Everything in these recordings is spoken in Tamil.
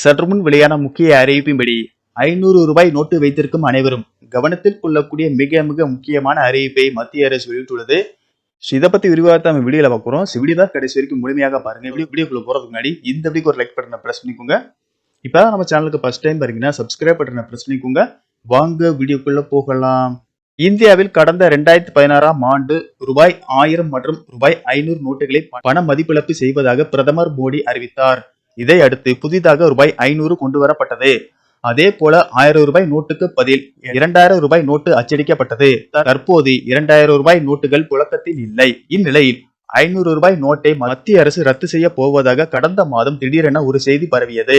சற்று முன் வெளியான முக்கிய அறிவிப்பின்படி ஐநூறு ரூபாய் நோட்டு வைத்திருக்கும் அனைவரும் கவனத்தில் கொள்ளக்கூடிய மிக மிக முக்கியமான அறிவிப்பை மத்திய அரசு வெளியிட்டுள்ளது. ஸோ இதை பத்தி விரிவாக நம்ம வீடியோல பார்க்குறோம் ஸோ வீடியோ தான் கடைசி வரைக்கும் முழுமையாக பாருங்க. வீடியோ வீடியோக்குள்ள போறதுக்கு முன்னாடி இந்த வீடியோக்கு ஒரு லைக் பட்டனை ப்ரெஸ் பண்ணிக்கோங்க. இப்பதான் நம்ம சேனலுக்கு ஃபர்ஸ்ட் டைம் பாருங்கன்னா சப்ஸ்கிரைப் பட்டனை ப்ரெஸ் பண்ணிக்கோங்க. வாங்க வீடியோக்குள்ள போகலாம். இந்தியாவில் கடந்த ரெண்டாயிரத்தி பதினாறாம் ஆண்டு ரூபாய் ஆயிரம் மற்றும் ரூபாய் ஐநூறு நோட்டுகளை பண மதிப்பிழப்பு செய்வதாக பிரதமர் மோடி அறிவித்தார். இதை அடுத்து புதிதாக ரூபாய் ஐநூறு கொண்டு வரப்பட்டது. அதே போல ஆயிரம் ரூபாய் நோட்டுக்கு பதில் இரண்டாயிரம் ரூபாய் நோட்டு அச்சடிக்கப்பட்டது. தற்போது இரண்டாயிரம் ரூபாய் நோட்டுகள் புழக்கத்தில் இல்லை. இந்நிலையில் ஐநூறு ரூபாய் நோட்டை மத்திய அரசு ரத்து செய்ய போவதாக கடந்த மாதம் திடீரென ஒரு செய்தி பரவியது.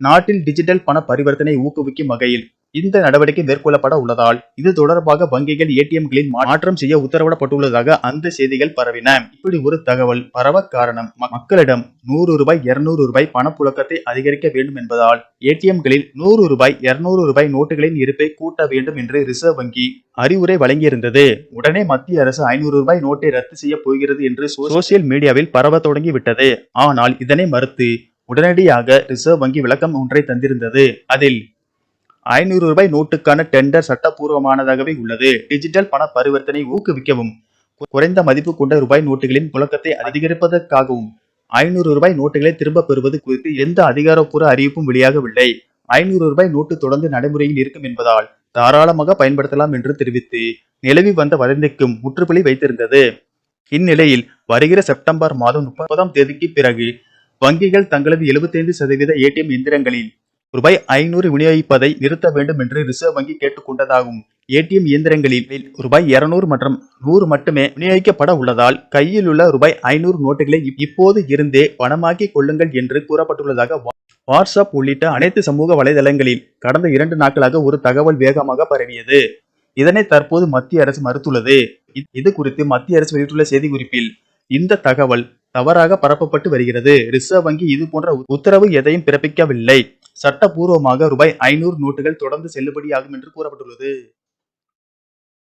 நாட்டில் டிஜிட்டல் பண பரிவர்த்தனை ஊக்குவிக்கும் வகையில் இந்த நடவடிக்கை மேற்கொள்ளப்பட உள்ளதால் இது தொடர்பாக வங்கிகள் ஏடிஎம்களில் மாற்றம் செய்ய உத்தரவிடப்பட்டுள்ளதாக அந்த செய்திகள் பரவின. இப்படி ஒரு தகவல் பரவ காரணம் மக்களிடம் நூறு ரூபாய் இருநூறு ரூபாய் பணப்புழக்கத்தை அதிகரிக்க வேண்டும் என்பதால் ஏடிஎம்களில் நூறு ரூபாய் இருநூறு ரூபாய் நோட்டுகளின் இருப்பை கூட்ட வேண்டும் என்று ரிசர்வ் வங்கி அறிவுரை வழங்கியிருந்தது. உடனே மத்திய அரசு ஐநூறு ரூபாய் நோட்டை ரத்து செய்ய போகிறது என்று சோசியல் மீடியாவில் பரவ தொடங்கிவிட்டது. ஆனால் இதனை மறுத்து உடனடியாக ரிசர்வ் வங்கி விளக்கம் ஒன்றை தந்திருந்தது. அதில் ஐநூறு ரூபாய் நோட்டுக்கான டெண்டர் சட்டப்பூர்வமானதாகவே உள்ளது. டிஜிட்டல் பண பரிவர்த்தனை ஊக்குவிக்கவும். குறைந்த மதிப்பு கொண்ட ரூபாய் நோட்டுகளின் புழக்கத்தை அதிகரிப்பதற்காகவும் ஐநூறு ரூபாய் நோட்டுகளை திரும்ப பெறுவது குறித்து எந்த அதிகாரப்பூர்வ அறிவிப்பும் வெளியாகவில்லை. ஐநூறு ரூபாய் நோட்டு தொடர்ந்து நடைமுறையில் இருக்கும் என்பதால் தாராளமாக பயன்படுத்தலாம் என்று தெரிவித்து நிலவி வந்த வதந்திக்கும் முற்றுப்புள்ளி வைத்திருந்தது. இந்நிலையில் வருகிற செப்டம்பர் மாதம் முப்பதாம் தேதிக்கு பிறகு வங்கிகள் தங்களது 75% சதவீத ஏடிஎம் எந்திரங்களில் ரூபாய் ஐநூறு விநியோகிப்பதை நிறுத்த வேண்டும் என்று ரிசர்வ் வங்கி கேட்டுக்கொண்டதாகும் ஏடிஎம் இயந்திரங்களில் ரூபாய் 200 மற்றும் நூறு மட்டுமே விநியோகிக்கப்பட உள்ளதால் கையில் உள்ள ரூபாய் ஐநூறு நோட்டுகளை இப்போது இருந்தே பணமாக்கி கொள்ளுங்கள் என்று கூறப்பட்டுள்ளதாக வாட்ஸ்அப் உள்ளிட்ட அனைத்து சமூக வலைதளங்களில் கடந்த இரண்டு நாட்களாக ஒரு தகவல் வேகமாக பரவியது. இதனை தற்போது மத்திய அரசு மறுத்துள்ளது. இது குறித்து மத்திய அரசு வெளியிட்டுள்ள செய்திக்குறிப்பில் இந்த தகவல் தவறாக பரப்பப்பட்டு வருகிறது. ரிசர்வ் வங்கி இது போன்ற உத்தரவு எதையும் பிறப்பிக்கவில்லை. சட்டப்பூர்வமாக ரூபாய் ஐநூறு நோட்டுகள் தொடர்ந்து செல்லுபடியாகும் என்று கூறப்பட்டுள்ளது.